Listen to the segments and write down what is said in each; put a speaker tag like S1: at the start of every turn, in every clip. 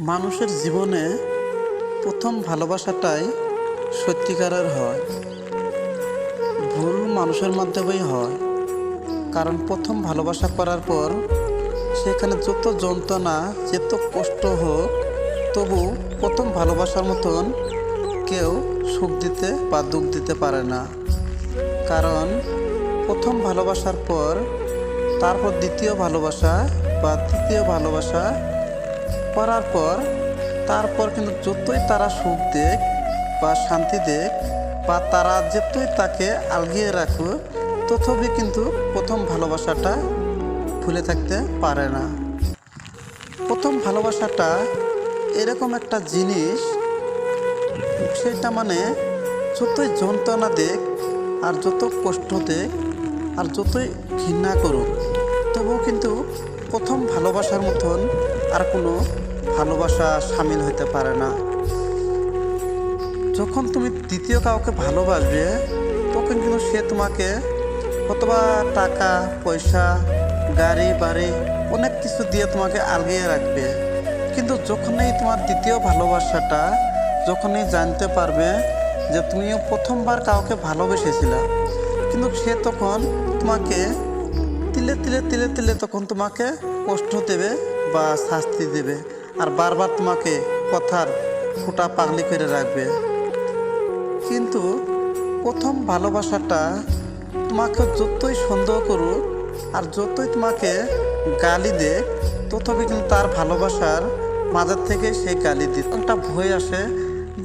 S1: মানুষের জীবনে প্রথম ভালোবাসাটাই সত্যিকারের হয়। ভুল মানুষের মাধ্যমেই হয়। কারণ প্রথম ভালোবাসা করার পর সেখানে যত যন্ত্রণা, যত কষ্ট হোক, তবু প্রথম ভালোবাসার মতন কেউ সুখ দিতে বা দুঃখ দিতে পারে না। কারণ প্রথম ভালোবাসার পর, তারপর দ্বিতীয় ভালোবাসা বা তৃতীয় ভালোবাসা করার পর, তারপর কিন্তু যতই তারা সুখ দেখ বা শান্তি দেখ বা তারা যতই তাকে আগিয়ে রাখুক, তথাপি কিন্তু প্রথম ভালোবাসাটা ভুলে থাকতে পারে না। প্রথম ভালোবাসাটা এরকম একটা জিনিস, সেটা মানে যতই যন্ত্রণা দেখ আর যত কষ্ট দেখ আর যতই ঘৃণা করুক, তবুও কিন্তু প্রথম ভালোবাসার মতন আর কোনো ভালোবাসা সামিল হতে পারে না। যখন তুমি দ্বিতীয় কাউকে ভালোবাসবে, তখন কিন্তু সে তোমাকে অথবা টাকা, পয়সা, গাড়ি, বাড়ি, অনেক কিছু দিয়ে তোমাকে আগিয়ে রাখবে। কিন্তু যখনই তোমার দ্বিতীয় ভালোবাসাটা, যখনই জানতে পারবে যে তুমি প্রথমবার কাউকে ভালোবেসেছিলে, কিন্তু সে তখন তোমাকে তিলে তিলে তিলে তিলে তখন তোমাকে কষ্ট দেবে বা শাস্তি দেবে। আর বারবার তোমাকে কথার ফোঁটা পাগলি করে রাখবে। কিন্তু প্রথম ভালোবাসাটা তোমাকে যতই সন্দেহ করুক আর যতই তোমাকে গালি দে তথাপি কিন্তু তার ভালোবাসার মাঝের থেকে সে গালি দিত একটা ভয় আসে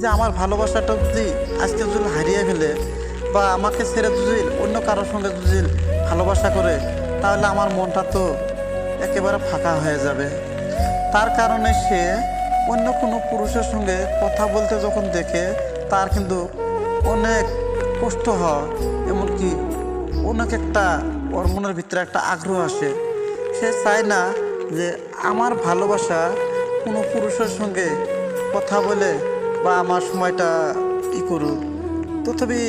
S1: যে আমার ভালোবাসাটা যদি আজকে যদি হারিয়ে ফেলে বা আমাকে ছেড়ে যদি অন্য কারোর সঙ্গে যদি ভালোবাসা করে, তাহলে আমার মনটা তো একেবারে ফাঁকা হয়ে যাবে। তার কারণে সে অন্য কোনো পুরুষের সঙ্গে কথা বলতে যখন দেখে, তার কিন্তু অনেক কষ্ট হয়। এমনকি অনেক একটা ওর মনের ভিতরে একটা আগ্রহ আসে। সে চায় না যে আমার ভালোবাসা কোনো পুরুষের সঙ্গে কথা বলে বা আমার সময়টা ই করুক। তথাপি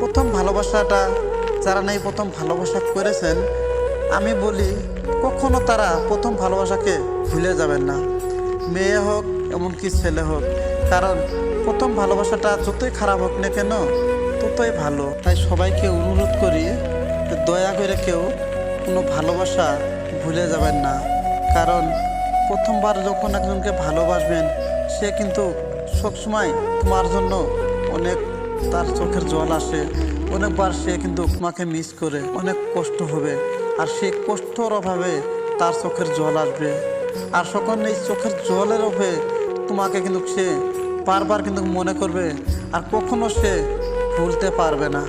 S1: প্রথম ভালোবাসাটা, যারা নেই প্রথম ভালোবাসা করেছেন আমি বলি, কখনো তারা প্রথম ভালোবাসাকে ভুলে যাবেন না। মেয়ে হোক এমনকি ছেলে হোক, কারণ প্রথম ভালোবাসাটা যতই খারাপ হোক না কেন, ততই ভালো। তাই সবাইকে অনুরোধ করি দয়া করে কেউ কোনো ভালোবাসা ভুলে যাবেন না। কারণ প্রথমবার যখন একজনকে ভালোবাসবেন, সে কিন্তু সবসময় তোমার জন্য অনেক তার চোখের জল আসে। অনেকবার সে কিন্তু তোমাকে মিস করে। অনেক কষ্ট হবে। আর সেই কষ্টর অভাবে তার চোখের জল আসবে। আর সকল এই চোখের জলের অভাবে তোমাকে কিন্তু সে বারবার কিন্তু মনে করবে। আর কখনো সে ভুলতে পারবে না।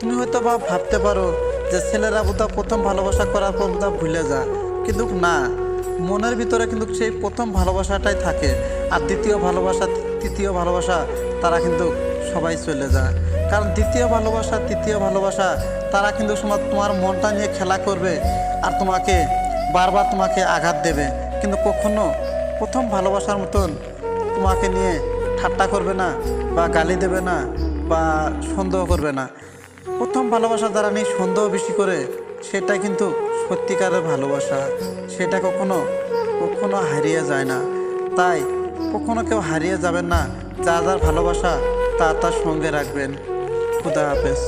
S1: তুমি হয়তো বা ভাবতে পারো যে ছেলেরা বোধহয় প্রথম ভালোবাসা করার পর বোধহয় ভুলে যা কিন্তু না, মনের ভিতরে কিন্তু সেই প্রথম ভালোবাসাটাই থাকে। আর দ্বিতীয় ভালোবাসা, তৃতীয় ভালোবাসা, তারা কিন্তু সবাই চলে যায়। কারণ দ্বিতীয় ভালোবাসা, তৃতীয় ভালোবাসা, তারা কিন্তু সময় তোমার মনটা নিয়ে খেলা করবে আর তোমাকে বারবার তোমাকে আঘাত দেবে। কিন্তু কখনো প্রথম ভালোবাসার মতন তোমাকে নিয়ে ঠাট্টা করবে না বা গালি দেবে না বা সন্দেহ করবে না। প্রথম ভালোবাসা দ্বারা নিয়ে সন্দেহ বেশি করে, সেটা কিন্তু সত্যিকারের ভালোবাসা। সেটা কখনো কখনো হারিয়ে যায় না। তাই কখনো কেউ হারিয়ে যাবেন না। যা যার ভালোবাসা তা তার সঙ্গে রাখবেন। খুদা হাফেজ।